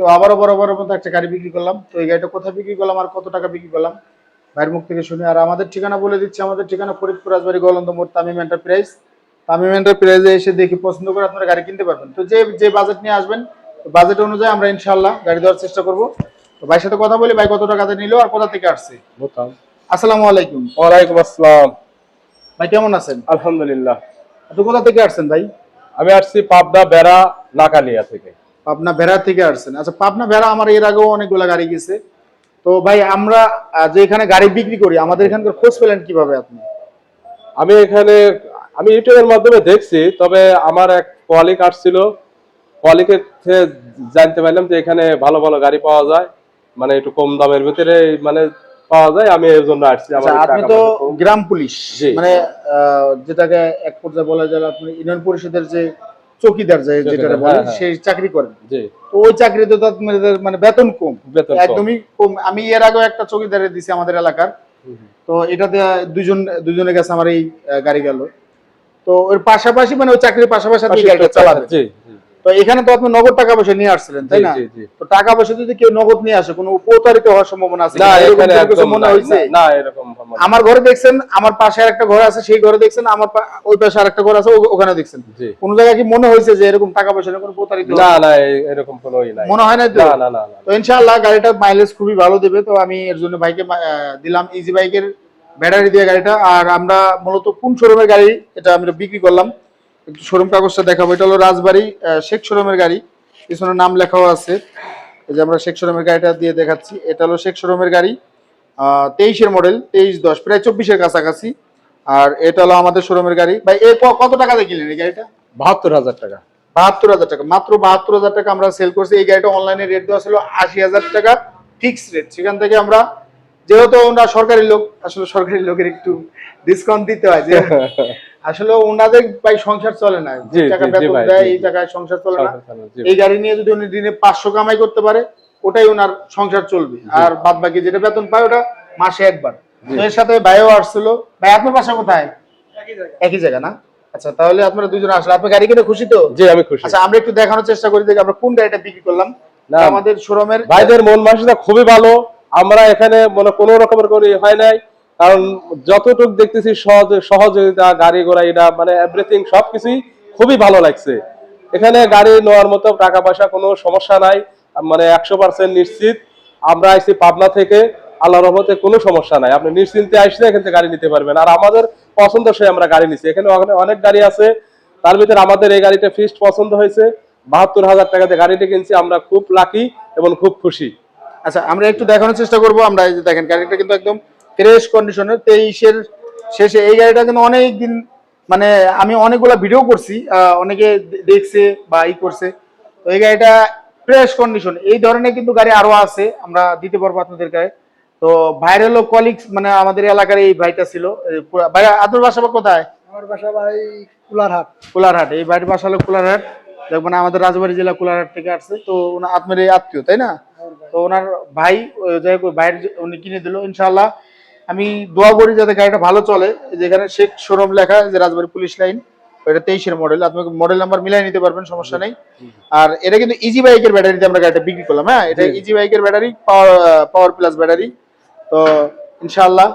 তো আবারও বরাবরের মতো একটা গাড়ি বিক্রি করলাম। তো এই গাড়িটা কোথায় বিক্রি করলাম আর কত টাকা বিক্রি করলাম? ভাইয়ের মুখ থেকে শুনি। আর আমাদের ঠিকানা বলে দিচ্ছি আমাদের ঠিকানা ফরিদপুর রাজবাড়ি গলন্দ মোড় তামিম এন্টারপ্রাইজ তামিম এন্টারপ্রাইজে এসে দেখি পছন্দ করে আপনারা গাড়ি কিনতে পারবেন। তো যে যে বাজেট নিয়ে আসবেন বাজেট অনুযায়ী আমরা ইনশাল্লাহ গাড়ি দেওয়ার চেষ্টা করব। তো ভাইয়ের সাথে কথা বলি ভাই কত টাকাতে নিল আর কোথা থেকে আসছে? আসসালামু আলাইকুম। ওয়ালাইকুম আসসালাম। ভাই কেমন আছেন? আলহামদুলিল্লাহ। তো কোথা থেকে আসছেন ভাই? আমি আসছি পাবদা বেড়া নাকালিয়া থেকে। পাবনা ভেড়া থেকে আসছেন। আচ্ছা পাবনা ভেড়া আমার এর আগেও অনেকগুলো গাড়ি গেছে। তো ভাই আমরা যে এখানে গাড়ি বিক্রি করি আমাদের এখানকার খোঁজ পেলেন কীভাবে আপনি? আমি এখানে আমি ইউটিউবের মাধ্যমে দেখছি তবে আমার এক কলিক আসছিল। কলিকের জানতে পারলাম যে এখানে ভালো ভালো গাড়ি পাওয়া যায় মানে একটু কম দামের ভিতরে মানে পাওয়া যায় আমি এর জন্য আসছি আচ্ছা আপনি তো গ্রাম পুলিশ মানে যেটাকে এক পর্যায়ে বলা যায় আপনি ইউনিয়ন পরিষদের যে চৌকিদার যেটা বলেন বলে হ্যাঁ, হ্যাঁ। সেই চাকরি করেন তো ওই চাকরিতে তো মানে বেতন কম। বেতন কম। একদমই কম। আমি এর আগেও একটা চৌকিদারে দিছি আমাদের এলাকার। তো এটাতে দুজন দুজনের কাছে আমার এই গাড়ি গেল। তো ওর পাশাপাশি মানে ওই চাকরির পাশাপাশি গাড়িটা তো এখানে তো আপনি নগদ টাকা পয়সা নিয়ে আসছিলেন তাই না। তো টাকা পয়সা যদি কেউ নগদ নিয়ে আসে কোনো উপকারিত হওয়ার সম্ভাবনা আছে না এরকম এখানে একদম মনে নাই, না, না এরকম আমার- ঘরে দেখছেন আমার পাশে আরেকটা ঘর আছে সেই ঘরে দেখছেন আমার ওই পাশে আরেকটা ঘর আছে ওখানে দেখছেন। কোন জায়গায় কি মনে হয়েছে যে এরকম টাকা পয়সা কোনো প্রতারিত না না এরকম কোনো নাই। মনে হয় না তো? না না না তো ইনশাআল্লাহ গাড়িটার মাইলেজ খুবই ভালো দেবে তো আমি এর জন্য ভাইকে দিলাম ইজি বাইকের ব্যাটারি দিয়ে গাড়িটা। আর আমরা মূলত কোন শোরুমের গাড়ি এটা আমরা বিক্রি করলাম। একটু শোরুম কাগজটা দেখাবো। এটা হলো রাজবাড়ি শেখ শোরুমের গাড়ি। পিছনে নাম লেখাও আছে। এই যে আমরা শেখ শোরুমের গাড়িটা দিয়ে দেখাচ্ছি। এটা হলো শেখ শোরুমের গাড়ি তেইশের মডেল তেইশ দশ প্রায় চব্বিশের কাছাকাছি। আর এটা হলো আমাদের শোরুমের গাড়ি। ভাই এ কত টাকা কিনলেন এই গাড়িটা? বাহাত্তর হাজার টাকা। বাহাত্তর হাজার টাকা। মাত্র বাহাত্তর হাজার টাকা আমরা সেল করছি। এই গাড়িটা অনলাইনে রেট দেওয়া ছিল আশি হাজার টাকা ফিক্স রেট সেখান থেকে আমরা যেহেতু ওনারা সরকারি লোক আসলে সরকারি লোকের একটু ডিসকাউন্ট দিতে হয়। যে আসলে ওনাদের ভাই সংসার চলে না। যে টাকা বেতন দেয় এই টাকায় সংসার চলে না। এই গাড়ি নিয়ে যদি উনি দিনে পাঁচশো কামাই করতে পারে ওটাই ওনার সংসার চলবে। আর বাদ বাকি যেটা বেতন পায় ওটা মাসে একবার। তো এর সাথে ভাইও আসছিল। ভাই আপনার বাসা কোথায়? একই জায়গা না? আচ্ছা তাহলে আপনারা দুজন আসলে আপনি গাড়ি কিনে খুশি তো? জি আমি খুশি। আচ্ছা আমরা একটু দেখানোর চেষ্টা করি যে আমরা কোন গাড়িটা বিক্রি করলাম। আমাদের শোরুমের ভাইদের মন মানসিকতা খুবই ভালো। আমরা এখানে মানে কোনো রকমের কোনো হয় নাই। কারণ যতটুকু দেখতেছি সহজ সহযোগিতা গাড়ি ঘোড়া, এটা মানে এভরিথিং সবকিছুই খুবই ভালো লাগছে। এখানে গাড়ি নেওয়ার মতো টাকা পয়সা কোনো সমস্যা নাই মানে একশো পার্সেন্ট নিশ্চিত। আমরা আইছি পাবনা থেকে আল্লাহ রহমতে কোনো সমস্যা নাই। আপনি নিশ্চিন্তে আসলে এখান থেকে গাড়ি নিতে পারবেন। আর আমাদের পছন্দসই আমরা গাড়ি নিচ্ছি এখানে অনেক গাড়ি আছে, তার ভিতরে আমাদের এই গাড়িটা ফিক্সড পছন্দ হয়েছে। বাহাত্তর হাজার টাকাতে গাড়িটা কিনছি, আমরা খুব লাকি এবং খুব খুশি। আচ্ছা আমরা একটু দেখানোর চেষ্টা করব। আমরা দেখেন, গাড়িটা কিন্তু একদম ফ্রেশ কন্ডিশনের তেইশের শেষে এই গাড়িটা কিন্তু অনেক দিন মানে আমি অনেকগুলা ভিডিও করছি অনেকে দেখছে বা ই করছে। তো এই গাড়িটা ফ্রেশ কন্ডিশন এই ধরনের কিন্তু গাড়ি আরও আছে আমরা দিতে পারব আপনাদের গায়ে তো ভাইরাল কলিগস মানে আমাদের এলাকার এই ভাইটা ছিল এই পুরা- ভাই আপনার বাসা বা কোথায়? আমার বাসা ভাই কুলারহাট। কোলারহাট এই বাড়ির বাসা হলো কোলারহাট। দেখবেন আমাদের রাজবাড়ি জেলা কোলারহাট থেকে আসছে তো আপনার এই আত্মীয় তাই না? তো ওনার ভাই যাই হোক ভাইয়ের উনি কিনে দিল ইনশাল্লাহ আমি দোয়া করি যাতে গাড়িটা ভালো চলে। যেখানে শেখ শোরুম লেখা যে রাজবাড়ী পুলিশ লাইন এটা তেইশের মডেল আপনি মডেল নাম্বার মিলাই নিতে পারবেন সমস্যা নেই। আর এটা কিন্তু ইজি বাইকের ব্যাটারিতে আমরা গাড়িটা বিক্রি করলাম হ্যাঁ? এটা ইজি বাইকের battery power power plus battery তো ইনশাল্লাহ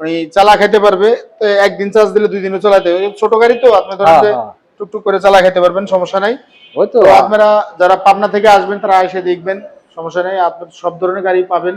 উনি চালা খেতে পারবে। তো একদিন চার্জ দিলে দুই দিনও চালাতে হবে। ছোট গাড়ি তো আপনি ধরেন হ্যাঁ, হ্যাঁ। টুকটুক করে চালা খেতে পারবেন সমস্যা নাই। তো আপনারা যারা পাবনা থেকে আসবেন তারা এসে দেখবেন সমস্যা নেই। আপনার সব ধরনের গাড়ি পাবেন।